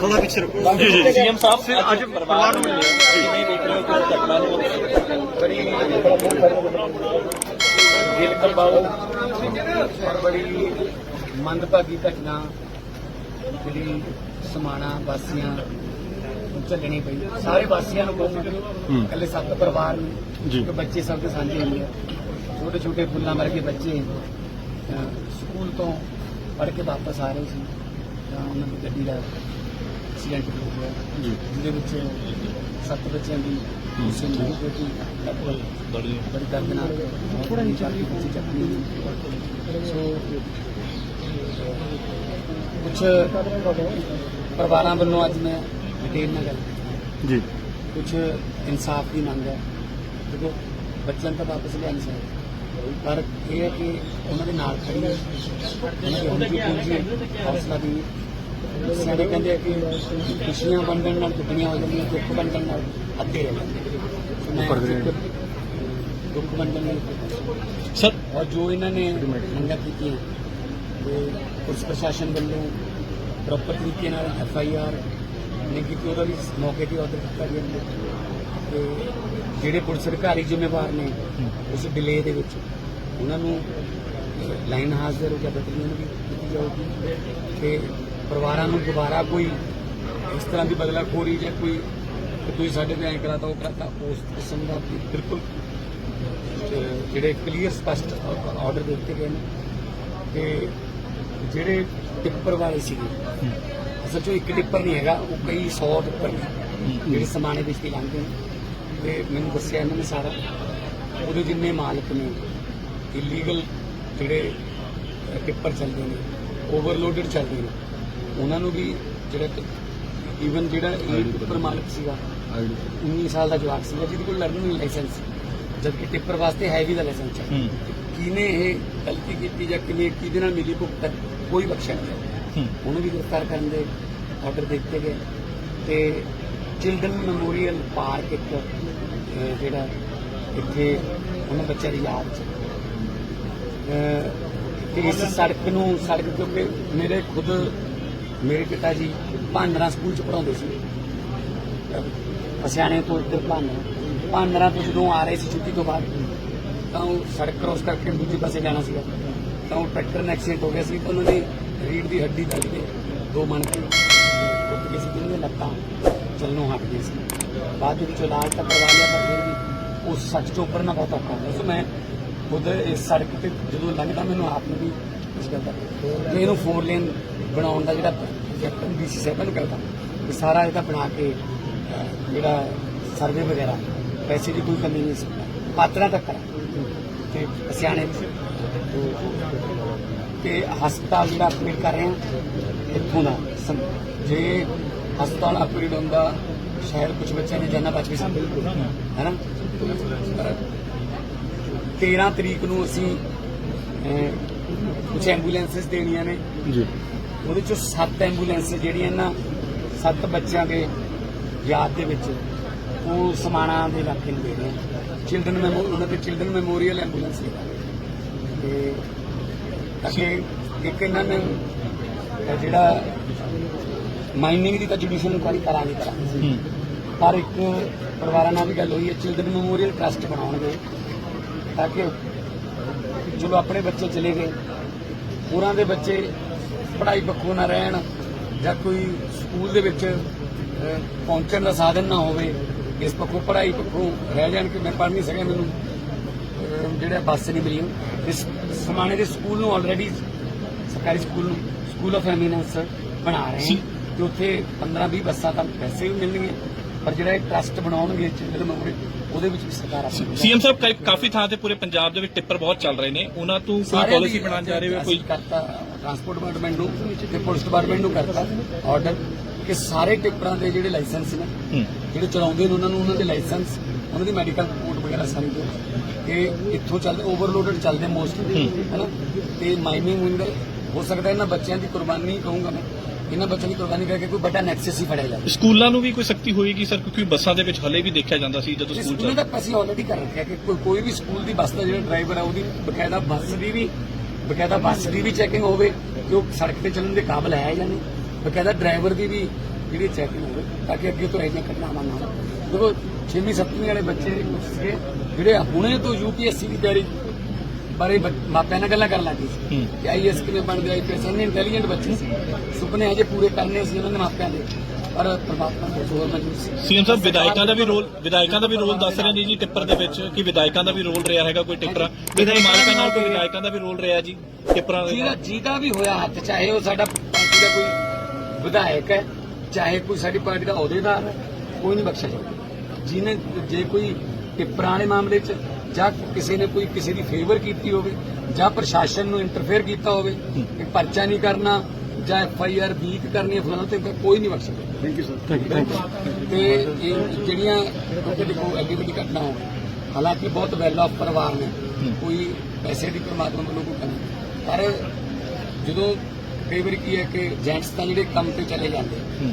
ਥੋੜਾ ਪਿੱਛੇ ਰੁਕੋ ਜੀ ਜੀ ਸੀਐਮ ਸਾਹਿਬ ਫਿਰ ਅੱਜ ਪਰਿਵਾਰ ਨੂੰ ਮਿਲੇ ਜਿਵੇਂ ਦੇਖ ਰਹੇ ਹੋ ਕਿ ਘਟਨਾ ਨੂੰ ਬੜੀ ਦਿਲ ਔਰ ਬੜੀ ਮੰਦਭਾਗੀ ਘਟਨਾ ਜਿਹੜੀ ਸਮਾਣਾ ਵਾਸੀਆਂ ਨੂੰ ਝੱਲਣੀ ਪਈ। ਸਾਰੇ ਵਾਸੀਆਂ ਨੂੰ ਕਹੂੰਗਾ ਇਕੱਲੇ ਸੱਤ ਪਰਿਵਾਰ ਨੂੰ ਜੀ। ਕਿ ਬੱਚੇ ਸਭ ਦੇ ਸਾਂਝੇ ਹੁੰਦੇ ਆ ਛੋਟੇ ਛੋਟੇ ਫੁੱਲਾਂ ਵਰਗੇ ਬੱਚੇ ਸਕੂਲ ਤੋਂ ਪੜ੍ਹ ਕੇ ਵਾਪਸ ਆ ਰਹੇ ਸੀ। ਤਾਂ ਉਹਨਾਂ ਦੀ ਗੱਡੀ ਦਾ ਐਕਸੀਡੈਂਟ ਹੋ ਗਿਆ ਜੀ। ਜਿਹਦੇ ਵਿੱਚ ਸੱਤ ਬੱਚਿਆਂ ਦੀ ਉਸੇ ਮੇਰੀ ਬੇਟੀ ਲਗਭਗ ਬੜੀ ਬੜੀ ਦਰਦਨਾਕ ਥੋੜਾ ਨਹੀਂ ਚੱਲਦੀ ਸੀ ਚੱਲਦੀ ਸੀ। ਸੋ ਕੁਝ ਪਰਿਵਾਰਾਂ ਵੱਲੋਂ ਅੱਜ ਮੈਂ ਡਿਟੇਲ ਨਾਲ ਗੱਲ ਕੀਤੀ। ਜੀ। ਕੁਝ ਇਨਸਾਫ ਦੀ ਮੰਗ ਹੈ। ਦੇਖੋ ਬੱਚਿਆਂ ਨੂੰ ਤਾਂ ਵਾਪਸ ਲਿਆ ਨਹੀਂ ਸਕਦੇ। ਪਰ ਇਹ ਹੈ ਕਿ ਉਹਨਾਂ ਦੇ ਨਾਲ ਖੜੀ ਹੈ ਉਹਨਾਂ ਦੀ ਹੌਸਲਾ ਦੀ ਸਿਆਣੇ ਕਹਿੰਦੇ ਆ ਕਿ ਖੁਸ਼ੀਆਂ ਵੰਡਣ ਨਾਲ ਦੁੱਖੀਆਂ ਹੋ ਜਾਂਦੀਆਂ ਦੁੱਖ ਵੰਡਣ ਨਾਲ ਅੱਧੇ ਰਹਿ ਜਾਂਦੇ। ਦੁੱਖ ਵੰਡਣ ਨਾਲ ਸਰ। ਔਰ ਜੋ ਇਹਨਾਂ ਨੇ ਮੰਗਾਂ ਕੀਤੀਆਂ ਤੇ ਪੁਲਿਸ ਪ੍ਰਸ਼ਾਸਨ ਵੱਲੋਂ ਪ੍ਰੋਪਰ ਤਰੀਕੇ ਨਾਲ ਐਫ ਆਈ ਆਰ ਨੇ ਕੀਤੀ ਉਹਦਾ ਵੀ ਮੌਕੇ ਤੇ ਆਰਡਰ ਕੀਤਾ ਗਿਆ ਤੇ ਜਿਹੜੇ ਪੁਲਿਸ ਅਧਿਕਾਰੀ ਜ਼ਿੰਮੇਵਾਰ ਨੇ ਉਸ ਡਿਲੇ ਦੇ ਵਿੱਚ ਉਹਨਾਂ ਨੂੰ ਲਾਈਨ ਹਾਜ਼ਰ ਜਾਂ ਬਦਲੀਆਂ ਵੀ ਕੀਤੀ ਜਾਊਗੀ। ਤੇ ਪਰਿਵਾਰਾਂ ਨੂੰ ਦੁਬਾਰਾ ਕੋਈ ਇਸ ਤਰ੍ਹਾਂ ਦੀ ਬਦਲਾਖੋਰੀ ਜਾਂ ਕੋਈ ਕਿ ਤੁਸੀਂ ਸਾਡੇ ਤੇ ਐਂ ਕਰਾਤਾ ਉਹ ਕਰਾਤਾ ਉਸ ਕਿਸਮ ਦਾ ਬਿਲਕੁਲ ਜਿਹੜੇ ਕਲੀਅਰ ਸਪਸ਼ਟ ਆਰਡਰ ਦਿੱਤੇ ਗਏ ਨੇ। ਤੇ ਜਿਹੜੇ ਟਿੱਪਰ ਵਾਲੇ ਸੀਗੇ, ਅਸਲ 'ਚੋਂ ਇੱਕ ਟਿੱਪਰ ਨਹੀਂ ਹੈਗਾ, ਉਹ ਕਈ 100 ਟਿੱਪਰ ਨੇ, ਜਿਹੜੇ ਸਮਾਨੇ ਵਿੱਚ ਦੀ ਲੰਘਦੇ ਨੇ। ਤੇ ਮੈਨੂੰ ਦੱਸਿਆ ਇਹਨਾਂ ਨੇ ਸਾਰਾ, ਉਹਦੇ ਜਿੰਨੇ ਮਾਲਕ ਨੇ ਇਲੀਗਲ ਜਿਹੜੇ ਟਿੱਪਰ ਚੱਲਦੇ ਨੇ ਓਵਰਲੋਡਡ ਚੱਲਦੇ ਨੇ। ਉਹਨਾਂ ਨੂੰ ਵੀ ਜਿਹੜਾ ਈਵਨ ਜਿਹੜਾ ਇਹ ਟਿੱਪਰ ਮਾਲਕ ਸੀਗਾ 19 ਸਾਲ ਦਾ ਜਵਾਕ ਸੀਗਾ ਜਿਹਦੇ ਕੋਲ ਲਰਨਿੰਗ ਲਾਇਸੈਂਸ ਸੀ। ਜਦਕਿ ਟਿੱਪਰ ਵਾਸਤੇ ਹੈਵੀ ਦਾ ਲਾਇਸੈਂਸ ਹੈ। ਕਿਨੇ ਇਹ ਗਲਤੀ ਕੀਤੀ ਜਾਂ ਕਿਵੇਂ ਕਿਹਦੇ ਨਾਲ ਮਿਲੀ ਭੁਗਤ ਕੋਈ ਬਖਸ਼ਿਆ ਨਹੀਂ। ਉਹਨੂੰ ਵੀ ਗ੍ਰਿਫਤਾਰ ਕਰਨ ਦੇ ਆਰਡਰ ਦਿੱਤੇ ਗਏ। ਤੇ ਚਿਲਡਰਨ ਮੈਮੋਰੀਅਲ ਪਾਰਕ ਇੱਕ ਜਿਹੜਾ ਇੱਥੇ ਉਹਨਾਂ ਬੱਚਿਆਂ ਦੀ ਯਾਦ ਚ। ਤੇ ਇਸ ਸੜਕ ਨੂੰ ਸੜਕ ਕਿਉਂਕਿ ਮੇਰੇ ਖੁਦ ਮੇਰੇ ਪਿਤਾ ਜੀ ਭਾਂਡਰਾ ਸਕੂਲ ਚ ਪੜਾਉਂਦੇ ਸੀ। ਪਸਿਆਣੇ ਤੋਂ ਇੱਧਰ ਭਾਂਡਰਾ। ਭਾਂਡਰਾ ਤੋਂ ਜਦੋਂ ਆ ਰਹੇ ਸੀ ਛੁੱਟੀ ਤੋਂ ਬਾਅਦ, ਤਾਂ ਉਹ ਸੜਕ ਕ੍ਰੋਸ ਕਰਕੇ ਦੂਜੇ ਪਾਸੇ ਜਾਣਾ ਸੀਗਾ। ਤਾਂ ਉਹ ਟਰੈਕਟਰ ਨਾਲ ਐਕਸੀਡੈਂਟ ਹੋ ਗਿਆ ਸੀ ਤਾਂ ਉਹਨਾਂ ਦੀ ਰੀੜ ਦੀ ਹੱਡੀ ਦਬ ਕੇ ਦੋ ਮਣ ਕੇ ਟੁੱਟ ਗਈ ਸੀ ਜਿਹਨਾਂ ਦੀਆਂ ਲੱਤਾਂ ਚੱਲਣੋਂ ਹਟ ਗਈ ਸੀ। ਬਾਅਦ ਦੇ ਵਿੱਚ ਇਲਾਜ ਤਾਂ ਕਰਵਾ ਲਿਆ, ਪਰ ਫਿਰ ਵੀ ਉਸ ਸੱਚ ਤੋਂ ਉੱਪਰ ਨਾ ਬਹੁਤ ਔਖਾ ਹੁੰਦਾ ਸੋ। ਮੈਂ ਖੁਦ ਇਸ ਸੜਕ ਤੇ ਜਦੋਂ ਲੰਘਦਾ, ਮੈਨੂੰ ਆਪ ਨੂੰ ਵੀ ਇਸ ਗੱਲ ਦਾ। ਤੇ ਇਹਨੂੰ ਫੋਰ ਲੇਨ ਬਣਾਉਣ ਦਾ ਜਿਹੜਾ ਕੈਪਟਨ ਡੀਸੀ ਸਾਹਿਬ ਨੂੰ ਕਰਦਾ। ਇਹ ਸਾਰਾ ਇਹਦਾ ਬਣਾ ਕੇ ਜਿਹੜਾ ਸਰਵੇ ਵਗੈਰਾ, ਪੈਸੇ ਦੀ ਕੋਈ ਕਮੀ ਨਹੀਂ ਸੀ। ਪਾਤਰਾਂ ਤੱਕ ਕਰਾਂ ਤੇ ਸਿਆਣੇ ਤੇ ਹਸਪਤਾਲ ਜਿਹੜਾ ਅਪਗ੍ਰੇਡ ਕਰ ਰਹੇ ਹਾਂ, ਇੱਥੋਂ ਦਾ। ਜੇ ਹਸਪਤਾਲ ਅਪਗ੍ਰੇਡ ਹੁੰਦਾ ਸ਼ਾਇਦ ਕੁਝ ਬੱਚਿਆਂ ਦੀ ਜਾਨਾਂ ਬਚ ਵੀ ਹੈ। ਨਾ? 13 ਤਰੀਕ ਨੂੰ ਅਸੀਂ ਕੁਝ ਐਂਬੂਲੈਂਸਸ ਦੇਣੀਆਂ ਨੇ। ਜੀ। ਉਹਦੇ ਚੋਂ 7 ਐਂਬੂਲੈਂਸ ਜਿਹੜੀਆਂ ਨਾ 7 ਬੱਚਿਆਂ ਦੇ ਯਾਦ ਦੇ ਵਿੱਚ ਉਹ ਸਮਾਣਾ ਦੇ ਇਲਾਕੇ ਨੂੰ ਦੇ ਰਹੇ ਹਾਂ ਚਿਲਡਰਨ ਮੈਮੋ ਉਹਨਾਂ ਦੇ ਚਿਲਡਰਨ ਮੈਮੋਰੀਅਲ ਐਂਬੂਲੈਂਸ ਦੇ ਤੇ ਅੱਗੇ ਇੱਕ ਇਹਨਾਂ ਨੇ ਜਿਹੜਾ ਮਾਈਨਿੰਗ ਦੀ ਤਾਂ ਜੁਡੀਸ਼ੀਅਲ ਇਨਕੁਆਰੀ ਕਰਾਂਗੇ ਕਰਾਂਗੇ ਪਰ ਇੱਕ ਪਰਿਵਾਰਾਂ ਨਾਲ ਵੀ ਗੱਲ ਹੋਈ ਹੈ ਚਿਲਡਰਨ ਮੈਮੋਰੀਅਲ ਟਰਸਟ ਬਣਾਉਣਗੇ ਤਾਂ ਕਿ ਚਲੋ ਆਪਣੇ ਬੱਚੇ ਚਲੇ ਗਏ ਹੋਰਾਂ ਦੇ ਬੱਚੇ ਪੜ੍ਹਾਈ ਪੱਖੋਂ ਨਾ ਰਹਿਣ ਜਾਂ ਕੋਈ ਸਕੂਲ ਦੇ ਵਿੱਚ ਪਹੁੰਚਣ ਦਾ ਸਾਧਨ ਨਾ ਹੋਵੇ ਇਸ ਪੱਖੋਂ ਪੜ੍ਹਾਈ ਪੱਖੋਂ ਰਹਿ ਜਾਣ ਕਿ ਮੈਂ ਪੜ੍ਹ ਨਹੀਂ ਸਕਿਆ ਮੈਨੂੰ ਜਿਹੜਾ ਬੱਸ ਨਹੀਂ ਮਿਲੀ ਇਸ ਸਮਾਣੇ ਦੇ ਸਕੂਲ ਨੂੰ ਆਲਰੇਡੀ ਸਰਕਾਰੀ ਸਕੂਲ ਨੂੰ ਸਕੂਲ ਆਫ ਐਮੀਨੈਂਸ ਬਣਾ ਰਹੇ ਹਾਂ ਤੇ ਉੱਥੇ 15 20 ਬੱਸਾਂ ਤਾਂ ਵੈਸੇ ਵੀ ਮਿਲਣਗੀਆਂ। ਪਰ ਜਿਹੜਾ ਇਹ ਟਰਸਟ ਬਣਾਉਣਗੇ ਚਿਲਡਰਨ ਮੈਮੋਰੀ ਉਹਦੇ ਵਿੱਚ ਵੀ ਸਰਕਾਰ ਆਪਣੀ ਸੀਐਮ ਸਾਹਿਬ ਕਈ- ਕਾਫੀ ਥਾਂ ਤੇ ਪੂਰੇ ਪੰਜਾਬ ਦੇ ਵਿੱਚ ਟਿੱਪਰ ਬਹੁਤ ਚੱਲ ਰਹੇ ਨੇ। ਉਹਨਾਂ ਤੋਂ ਕੋਈ ਸਾਰਿਆਂ ਪਾਲਿਸੀ ਦੀ ਬਣਾਉਣ ਜਾ ਰਹੇ ਹੋ ਅਸੀਂ ਕੋਈ ਕਰਤਾ ਟਰਾਂਸਪੋਰਟ ਡਿਪਾਰਟਮੈਂਟ ਨੂੰ ਤੇ ਪੁਲਿਸ ਡਿਪਾਰਟਮੈਂਟ ਨੂੰ ਕਰਤਾ ਆਰਡਰ ਕਿ ਸਾਰੇ ਟਿੱਪਰਾਂ ਦੇ ਜਿਹੜੇ ਲਾਇਸੈਂਸ ਨੇ ਹੂੰ। ਜਿਹੜੇ ਚਲਾਉਂਦੇ ਨੇ ਉਹਨਾਂ ਨੂੰ ਉਹਨਾਂ ਦੇ ਲਾਇਸੈਂਸ ਉਹਨਾਂ ਦੀ ਮੈਡੀਕਲ ਰਿਪੋਰਟ ਵਗੈਰਾ ਸਾਰੀ ਦਿਓ ਇਹ ਇੱਥੋਂ ਚੱਲਦੇ ਓਵਰਲੋਡਡ ਚੱਲਦੇ ਮੋਸਟਲੀ ਹੈਨਾ? ਤੇ ਮਾਈਨਿੰਗ ਹੁੰਦੇ ਹੋ ਸਕਦਾ ਇਹਨਾਂ ਬੱਚਿਆਂ ਦੀ ਕੁਰਬਾਨੀ ਕਹੂੰਗਾ ਮੈਂ। ਇਹਨਾਂ ਬੱਚਿਆਂ ਦੀ ਕੁਰਬਾਨੀ ਕਰਕੇ ਕੋਈ ਵੱਡਾ ਨੈਕਸਸ ਹੀ ਫੜਿਆ ਜਾਵੇ। ਸਕੂਲਾਂ ਨੂੰ ਵੀ ਕੋਈ ਸਖਤੀ ਹੋਏਗੀ ਸਰ? ਕਿਉਂਕਿ ਬੱਸਾਂ ਦੇ ਵਿੱਚ ਹਲੇ ਵੀ ਦੇਖਿਆ ਜਾਂਦਾ ਸੀ ਜਦੋਂ ਸਕੂਲ ਸਕੂਲ ਦਾ ਅਸੀਂ ਆਲਰੇਡੀ ਕਰ ਰੱਖਿਆ ਕਿ ਕੋਈ ਕੋਈ ਵੀ ਸਕੂਲ ਦੀ ਬੱਸ ਦਾ ਜਿਹੜਾ ਡਰਾਈਵਰ ਹੈ ਉਹਦੀ ਬਕਾਇਦਾ ਬੱਸ ਦੀ ਵੀ ਬਕਾਇਦਾ ਬੱਸ ਦੀ ਵੀ ਚੈਕਿੰਗ ਹੋਵੇ ਕਿ ਉਹ ਸੜਕ ਤੇ ਚੱਲਣ ਦੇ ਕਾਬਿਲ ਹੈ ਜਾਂ ਨਹੀਂ। ਬਕਾਇਦਾ ਡਰਾਈਵਰ ਦੀ ਵੀ ਜਿਹੜੀ ਚੈਕਿੰਗ ਹੋਵੇ ਤਾਂ ਕਿ ਅੱਗੇ ਤੋਂ ਇਹਦੀਆਂ ਘਟਨਾਵਾਂ ਨਾ ਹੋਣ। ਦੇਖੋ 6ਵੀਂ 7ਵੀਂ ਵਾਲੇ ਬੱਚੇ ਸੀਗੇ ਜਿਹੜੇ ਹੁਣੇ ਤੋਂ ਯੂਪੀਐਸਸੀ ਦੀ ਤਿਆਰੀ ਬਾਰੇ ਬ- ਮਾਪਿਆਂ ਨਾਲ ਗੱਲਾਂ ਕਰਨ ਲੱਗੇ ਸੀ। ਕਿ ਆਈਐਸ ਕਿਵੇਂ ਬਣਦੇ ਆਈਪੀਐਸ ਇੰਨੇ ਇੰਟੈਲੀਜੈਂਟ ਬੱਚੇ ਸੀ। ਸੁਪਨੇ ਹਜੇ ਪੂਰੇ ਕਰਨੇ ਸੀ ਉਹਨਾਂ ਦੇ ਮਾਪਿਆਂ ਦੇ। ਪਰ ਪਰਮਾਤਮਾ ਦਾ ਜ਼ੋਰ ਸੀ। ਸੀਐਮ ਸਾਹਿਬ ਵਿਧਾਇਕਾਂ ਦਾ ਵੀ ਰੋਲ ਵਿਧਾਇਕਾਂ ਦਾ ਵੀ ਰੋਲ ਦੱਸ ਰਹੇ ਨੇ ਜੀ ਟਿੱਪਰ ਦੇ ਵਿੱਚ ਕਿ ਵਿਧਾਇਕਾਂ ਦਾ ਵੀ ਰੋਲ ਰਿਹਾ ਹੈਗਾ ਕੋਈ ਟਿੱਪਰਾਂ। ਇਹਦੇ ਮਾਲਕਾਂ ਨਾਲ ਕੋਈ ਵਿਧਾਇਕਾਂ ਦਾ ਵੀ ਰੋਲ ਰਿਹਾ ਜੀ ਟਿੱਪਰਾਂ ਦੇ। ਜਿਹਦਾ ਵੀ ਹੋਇਆ ਹੱਥ ਚਾਹੇ ਉਹ ਸਾਡਾ ਪਾਰਟੀ ਦਾ ਕੋਈ ਵਿਧਾਇਕ ਹੈ ਚਾਹੇ ਕੋਈ ਸਾਡੀ ਪਾਰਟੀ ਦਾ ਅਹੁਦੇਦਾਰ ਹੈ ਕੋਈ ਨਹੀਂ ਬਖਸ਼ਿਆ ਜਾਊਗਾ ਜਿਹਨੇ ਜੇ ਕੋਈ ਟਿੱਪਰਾਂ ਵਾਲੇ ਮਾਮਲੇ 'ਚ ਜਾਂ ਕਿਸੇ ਨੇ ਕੋਈ ਕਿਸੇ ਦੀ ਫੇਵਰ ਕੀਤੀ ਹੋਵੇ ਜਾਂ ਪ੍ਰਸ਼ਾਸਨ ਨੂੰ ਇੰਟਰਫੇਅਰ ਕੀਤਾ ਹੋਵੇ ਕਿ ਪਰਚਾ ਨਹੀਂ ਕਰਨਾ ਜਾਂ ਐਫ ਆਈ ਆਰ ਵੀਕ ਕਰਨੀ ਫਲਾਣਾ ਤੇ ਕੋਈ ਨਹੀਂ ਬਖਸ਼ਿਆ ਥੈਂਕ ਯੂ ਸਰ ਤੇ ਇਹ ਜਿਹੜੀਆਂ ਕਿਉਂਕਿ ਦੇਖੋ ਐਡੀ ਵੱਡੀ ਘਟਨਾ ਹੋ ਹਾਲਾਂਕਿ ਬਹੁਤ ਵੈਲ ਆਫ ਪਰਿਵਾਰ ਨੇ ਕੋਈ ਪੈਸੇ ਦੀ ਪਰਮਾਤਮਾ ਵੱਲੋਂ ਕੋਈ ਕਮੀ ਪਰ ਜਦੋਂ ਕਈ ਵਾਰੀ ਕੀ ਹੈ ਕਿ ਜੈਂਟਸ ਤਾਂ ਜਿਹੜੇ ਕੰਮ ਤੇ ਚਲੇ ਜਾਂਦੇ।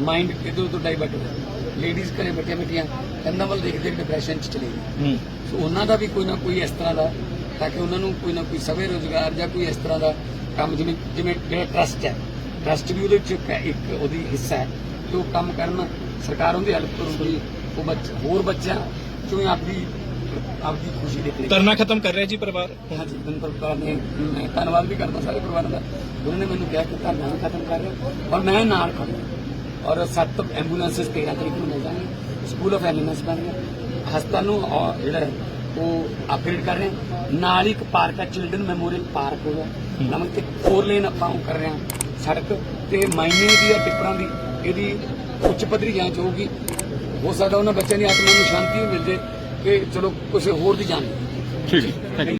ਮਾਈਂਡ ਇਧਰ ਉਧਰ ਡਾਈਵਰਟ ਹੋ ਜਾਂਦਾ ਲੇਡੀਜ਼ ਘਰੇ ਬੈਠੀਆਂ ਬੈਠੀਆਂ ਕੰਨਾਂ ਵੱਲ ਦੇਖ ਦੇਖ ਡਿਪਰੈਸ਼ਨ ਚ ਚਲੇ ਹੂੰ। ਸੋ ਉਹਨਾਂ ਦਾ ਵੀ ਕੋਈ ਨਾ ਕੋਈ ਇਸ ਤਰ੍ਹਾਂ ਦਾ ਤਾਂ ਕਿ ਉਹਨਾਂ ਨੂੰ ਕੋਈ ਨਾ ਕੋਈ ਸਵੇ ਰੋਜ਼ਗਾਰ ਜਾਂ ਕੋਈ ਇਸ ਤਰ੍ਹਾਂ ਦਾ ਕੰਮ ਜਿਵੇਂ ਜਿਵੇਂ ਜਿਹੜਾ ਟਰਸਟ ਹੈ। ਟਰਸਟ ਵੀ ਉਹਦੇ ਵਿੱਚ ਇੱਕ ਉਹਦੀ ਹਿੱਸਾ ਹੈ। ਉਹ ਕੰਮ ਕਰਨ ਸਰਕਾਰ ਉਹਦੀ ਹੈਲਪ ਕਰੂਗੀ ਉਹ ਬੱਚ ਹੋਰ ਬੱਚਿਆਂ ਚੋਂ ਆਪਦੀ ਆਪਦੀ ਖੁਸ਼ੀ ਦੇ ਤਰੀਕੇ ਧਰਨਾ ਖਤਮ ਕਰ ਰਿਹਾ ਜੀ ਪਰਿਵਾਰ? ਹਾਂਜੀ ਦਿਨ ਪਰਿਵਾਰ ਨੇ ਮੈਂ ਧੰਨਵਾਦ ਵੀ ਕਰਦਾ ਸਾਰੇ ਪਰਿਵਾਰਾਂ ਦਾ। ਉਹਨਾਂ ਨੇ ਮੈਨੂੰ ਕਿਹਾ ਕਿ ਧਰਨਾ ਖਤਮ ਕਰ ਰਹੇ ਔਰ ਮੈਂ ਨਾਲ ਖੜਾ ਔਰ ਸੱਤ ਐਂਬੂਲੈਂਸਸ 13 ਤਰੀਕ ਨੂੰ ਮਿਲ ਜਾਣਗੇ ਸਕੂਲ ਆਫ ਐਲੀਮੈਂਟਸ ਬਣ ਗਿਆ। ਹਸਪਤਾਲ ਨੂੰ ਔਰ ਜਿਹੜਾ ਹੈ ਉਹ ਅਪਗ੍ਰੇਡ ਕਰ ਰਹੇ ਹਾਂ। ਨਾਲ ਹੀ ਇੱਕ ਪਾਰਕ ਹੈ ਚਿਲਡਰਨ ਮੈਮੋਰੀਅਲ ਪਾਰਕ ਹੋਗਾ ਨਮਕ ਤੇ ਫੋਰ ਲੇਨ ਆਪਾਂ ਉਹ ਕਰ ਰਹੇ ਹਾਂ ਸੜਕ। ਤੇ ਮਾਈਨਿੰਗ ਦੀ ਜਾਂ ਟਿੱਪਰਾਂ ਦੀ ਇਹਦੀ ਉੱਚ ਪੱਧਰੀ ਜਾਂਚ ਹੋਊਗੀ। ਹੋ ਸਕਦਾ ਉਹਨਾਂ ਬੱਚਿਆਂ ਦੀ ਆਤਮਾ ਨੂੰ ਸ਼ਾਂਤੀ ਵੀ ਮਿਲ ਜੇ ਕਿ ਚਲੋ ਕਿਸੇ ਹੋਰ ਦੀ ਜਾਨ। ਠੀਕ ਹੈ।